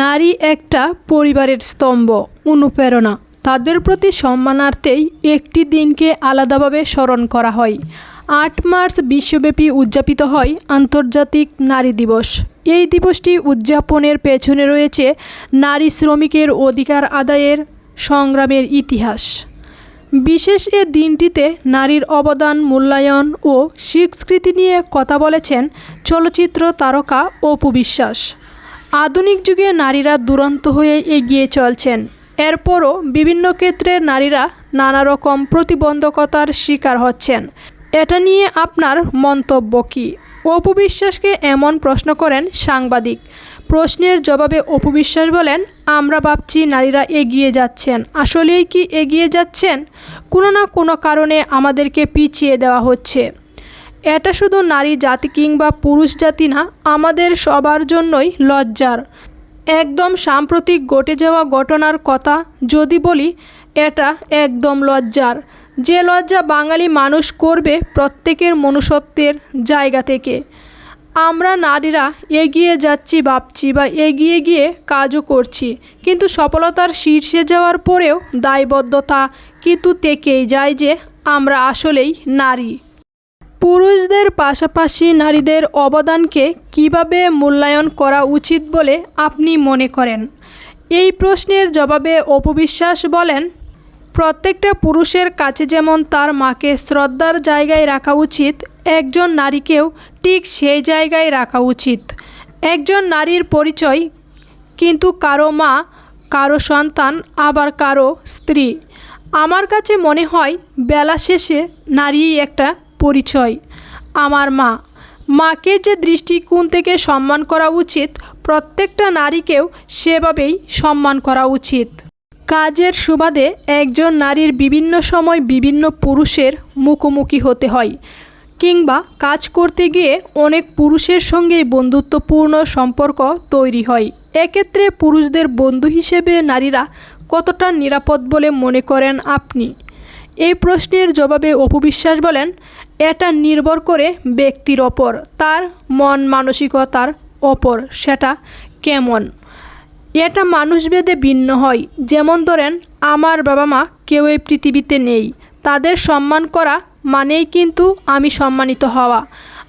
নারী একটা পরিবারের স্তম্ভ, অনুপ্রেরণা। তাদের প্রতি সম্মানার্থেই একটি দিনকে আলাদাভাবে স্মরণ করা হয়। আট মার্চ বিশ্বব্যাপী উদযাপিত হয় আন্তর্জাতিক নারী দিবস। এই দিবসটি উদযাপনের পেছনে রয়েছে নারী শ্রমিকের অধিকার আদায়ের সংগ্রামের ইতিহাস। বিশেষ এ দিনটিতে নারীর অবদান, মূল্যায়ন ও স্বীকৃতি নিয়ে কথা বলেছেন চলচ্চিত্র তারকা অপু বিশ্বাস। আধুনিক যুগে নারীরা দুরন্ত হয়ে এগিয়ে চলছেন। এরপরও বিভিন্ন ক্ষেত্রে নারীরা নানা রকম প্রতিবন্ধকতার শিকার হচ্ছেন। এটা নিয়ে আপনার মন্তব্য কী? অপু বিশ্বাসকে এমন প্রশ্ন করেন সাংবাদিক। প্রশ্নের জবাবে অপু বিশ্বাস বলেন, আমরা ভাবছি নারীরা এগিয়ে যাচ্ছেন। আসলেই কি এগিয়ে যাচ্ছেন? কোনো না কোনো কারণে আমাদেরকে পিছিয়ে দেওয়া হচ্ছে। এটা শুধু নারী জাতি কিংবা পুরুষ জাতি না, আমাদের সবার জন্যই লজ্জার। একদম সাম্প্রতিক ঘটে যাওয়া ঘটনার কথা যদি বলি, এটা একদম লজ্জার। যে লজ্জা বাঙালি মানুষ করবে প্রত্যেকের মনুষ্যত্বের জায়গা থেকে। আমরা নারীরা এগিয়ে যাচ্ছি, ভাবছি বা এগিয়ে গিয়ে কাজও করছি, কিন্তু সফলতার শীর্ষে যাওয়ার পরেও দায়বদ্ধতা কিন্তু থেকেই যায় যে আমরা আসলেই নারী। পুরুষদের পাশাপাশি নারীদের অবদানকে কীভাবে মূল্যায়ন করা উচিত বলে আপনি মনে করেন? এই প্রশ্নের জবাবে অপবিশ্বাস বলেন, প্রত্যেকটা পুরুষের কাছে যেমন তার মাকে শ্রদ্ধার জায়গায় রাখা উচিত, একজন নারীকেও ঠিক সেই জায়গায় রাখা উচিত। একজন নারীর পরিচয়, কিন্তু কারও মা, কারও সন্তান, আবার কারও স্ত্রী। আমার কাছে মনে হয়, বেলা শেষে নারীই একটা পরিচয়। আমার মা। মাকে যে দৃষ্টিকোণ থেকে সম্মান করা উচিত, প্রত্যেকটা নারীকেও সেভাবেই সম্মান করা উচিত। কাজের সুবাদে একজন নারীর বিভিন্ন সময় বিভিন্ন পুরুষের মুখোমুখি হতে হয়, কিংবা কাজ করতে গিয়ে অনেক পুরুষের সঙ্গে বন্ধুত্বপূর্ণ সম্পর্ক তৈরি হয়। এক্ষেত্রে পুরুষদের বন্ধু হিসেবে নারীরা কতটা নিরাপদ বলে মনে করেন আপনি? এই প্রশ্নের জবাবে অপবিশ্বাস বলেন এটা নির্ভর করে ব্যক্তির ওপর, তার মন মানসিকতার ওপর, সেটা কেমন? এটা মানুষভেদে ভিন্ন হয়। যেমন ধরেন, আমার বাবা মা কেউ এই পৃথিবীতে নেই। তাদের সম্মান করা মানেই কিন্তু আমি সম্মানিত হওয়া।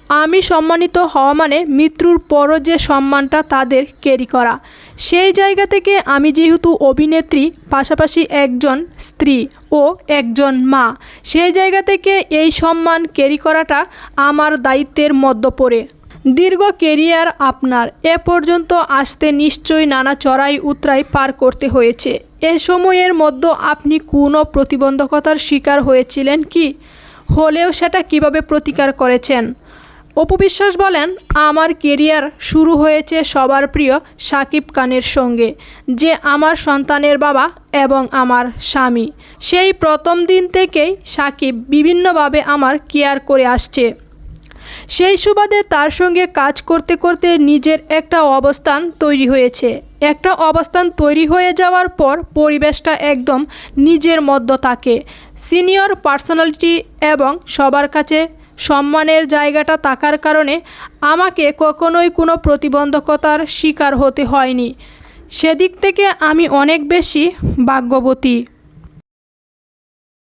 আমি সম্মানিত হওয়া মানে মৃত্যুর পরও যে সম্মানটা তাদের ক্যারি করা। সেই জায়গা থেকে আমি যেহেতু অভিনেত্রী, পাশাপাশি একজন স্ত্রী ও একজন মা, সেই জায়গা থেকে এই সম্মান ক্যারি করাটা আমার দায়িত্বের মধ্যে পড়ে দীর্ঘ কেরিয়ার আপনার, এ পর্যন্ত আসতে নিশ্চয়ই নানা চড়াই উতরাই পার করতে হয়েছে। এ সময়ের মধ্যে আপনি কোনো প্রতিবন্ধকতার শিকার হয়েছিলেন কি? হলেও সেটা কীভাবে প্রতিকার করেছেন? অপবিশ্বাস বলেন, আমার কেরিয়ার শুরু হয়েছে সবার প্রিয় সাকিব খানের সঙ্গে, যে আমার সন্তানের বাবা এবং আমার স্বামী। সেই প্রথম দিন থেকেই সাকিব বিভিন্নভাবে আমার কেয়ার করে আসছে। সেই সুবাদে তার সঙ্গে কাজ করতে করতে নিজের একটা অবস্থান তৈরি হয়েছে। একটা অবস্থান তৈরি হয়ে যাওয়ার পর পরিবেশটা একদম নিজের মধ্য থাকে। সিনিয়র পার্সোনালিটি এবং সবার কাছে সম্মানের জায়গাটা থাকার কারণে আমাকে কখনোই কোনো প্রতিবন্ধকতার শিকার হতে হয়নি। সেদিক থেকে আমি অনেক বেশি ভাগ্যবতী।